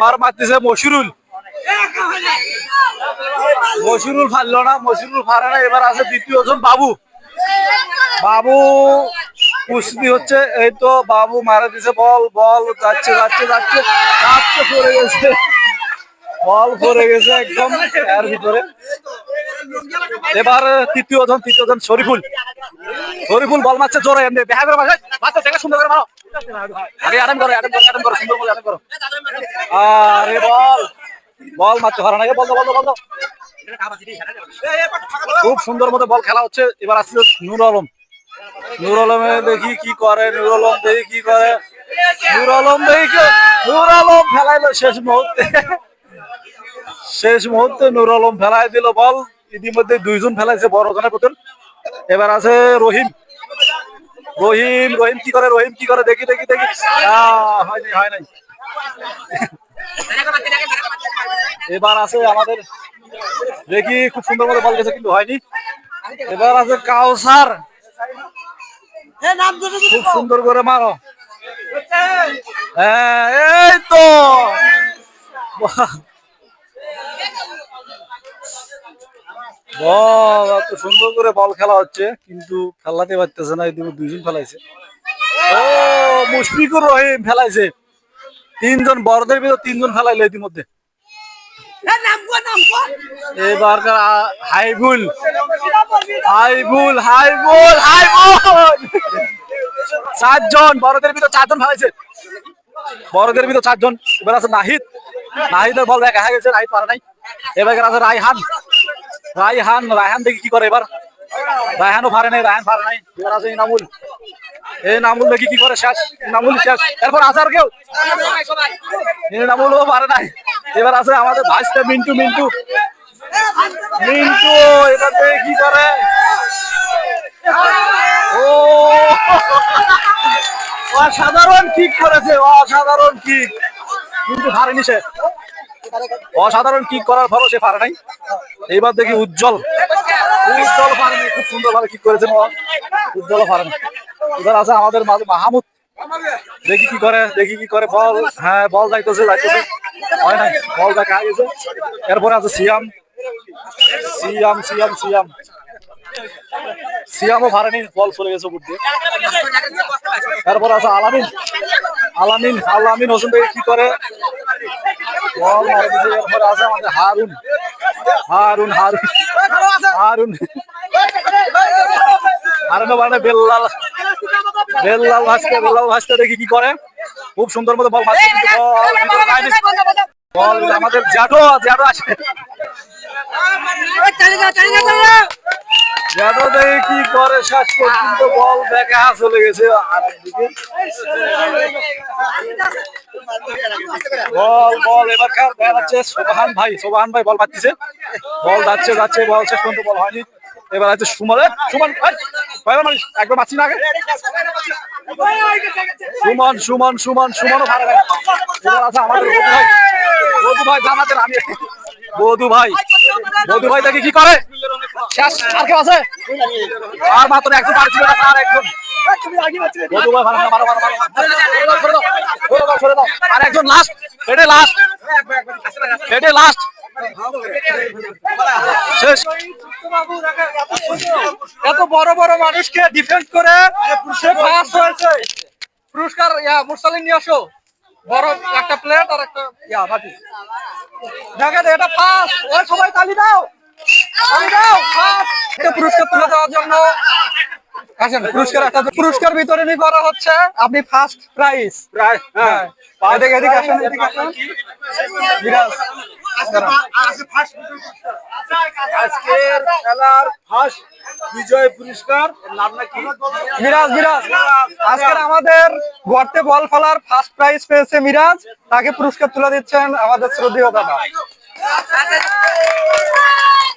মার মারতেছে মশিরুল। মশিরুল ফারলো না, মশিরুল ফারে না, এবার আছে দ্বিতীয় জন বাবু। বাবু কুস্তি হচ্ছে, এই তো বাবু মারা দিছে, বল বল, যাচ্ছে যাচ্ছে যাচ্ছে যাচ্ছে পড়ে গেছে। বল পড়ে গেছে একদম, এর ভিতরে। এবার তৃতীয় জন শরীফুল। শরীফুল বল মারছে জোরে দেখা করে মারছে মারছে সুন্দর করে মারো। আরে আরাম করো আরাম করো আরাম করো, সুন্দর আরাম করো। আরে বল বল বল বল বল খুব সুন্দর মতো বল খেলা হচ্ছে। এবার আসছে নূর আলম। নূর আলমে দেখি কি করে, নূর আলম দেখি কি করে। নূর আলম দেখি, নূর আলম ফেলাইলো শেষ মুহূর্তে। শেষ মুহূর্তে নূর আলম ফেলাই দিল বল। ইতিমধ্যে দুইজন ফেলাইছে, বড় জনের পুতুল এবার আছে রহিম। রহিম রহিম কি করে, রহিম কি করে? দেখি দেখি দেখি। হয় হয় নাই এবার আছে আমাদের দেখি, খুব সুন্দর মতো বল গেছে, কিন্তু হয়নি। এবার আছে কাউসার। খুব সুন্দর করে মারো। হ্যাঁ এই তো। বল এত সুন্দর করে বল খেলা হচ্ছে কিন্তু খেলাতে পারতেছে না দুইজন ফেলাইছে। ও মুশফিকুর রহিম ফেলাইছে। তিনজন বড়দের ভিতর তিনজন ফেলাইলো ইতিমধ্যে। এবার হাইবুল হাইবুল হাইবুল হাইবুল চারজন বড়দের ভিতর চারজন ফেলাইছে। বড়দের ভিতর চারজন। এবার আছে নাহিদ। নাহিদের বল দেখা গেছে নাহিদ পারে নাই। এবার আছে রাইহান। রাইহান রায়হান দেখি কি করে এবার। রায়হানও পারে নাই, রায়হান পারে নাই। এবার আছে ইনামুল। এই নামুল দেখি কি করে, শেষ। নামুল শেষ। এরপর আছে কেউ? ইনামুলও পারে নাই। এবার আছে আমাদের ভাইসটা মিন্টু মিন্টু। মিন্টু, এবার কি করে। ও! অসাধারণ কিক করেছে, অসাধারণ কিক কিন্তু হারেনি সে। অসাধারণ কিক করার পরও সে পারে নাই। এইবার দেখি উজ্জ্বল। উজ্জ্বল পারেনি, খুব সুন্দর ভাবে কিক করেছেন। উজ্জ্বল পারেন। এবার আছে আমাদের মাঝে মাহমুদ। দেখি কি করে, দেখি কি করে বল। হ্যাঁ বল যাইতেছে যাইতেছে। হয় নাই, বল দেখা গেছে। এরপরে আছে সিয়াম। সিয়াম সিয়াম সিয়াম। সিয়ামও পারেনি, বল চলে গেছে দিয়ে। তারপর আছে আলামিন। আলামিন আলামিন হোসেন দেখি কি করে। এরপরে আমাদের হারুন। হারুন হারুন। হারুন। হারুন মানে বেল্লাল। বেল্লাল ভাস্কর বেল্লাল ভাস্কর দেখি কি করে। খুব সুন্দর মতো বল মারছে বল আমাদের জ্যাডো জ্যাডো আছে। কি করে বল গেছে বল বল, এবার ভাই ভাই বল বল যাচ্ছে যাচ্ছে হয়নি। এবার আছে সুমন সুমন একবার মারছি না সুমন সুমন সুমন, সুমনও এবার আছে আমাদের বধু ভাই। আমি বধু ভাই। বধু ভাই দেখি কি করে? আর একজন আর একজন। লাস্ট লাস্ট এত বড় বড় মানুষকে ডিফেন্ড করে হয়েছে। পুরস্কার, ইয়া, মুরসালিন নিয়ে আসো। বড় একটা প্লেট আর একটা, ইয়া বাটি দেখেন, এটা পাস ওই সবাই তালি দাও। পুরস্কার তুলে দেওয়ার জন্য। আসেন পুরস্কার একটা পুরস্কার বিতরণী করা হচ্ছে। আপনি ফার্স্ট প্রাইজ হ্যাঁ। এদিকে এদিকে আসেন এদিকে আসেন। বিরাজ আজকের খেলার ফার্স্ট বিজয় পুরস্কার নাম নাকি? মিরাজ মিরাজ আজকের আমাদের গর্তে বল ফেলার ফার্স্ট প্রাইজ পেয়েছে মিরাজ তাকে পুরস্কার তুলে দিচ্ছেন আমাদের শ্রদ্ধেয় দাদা।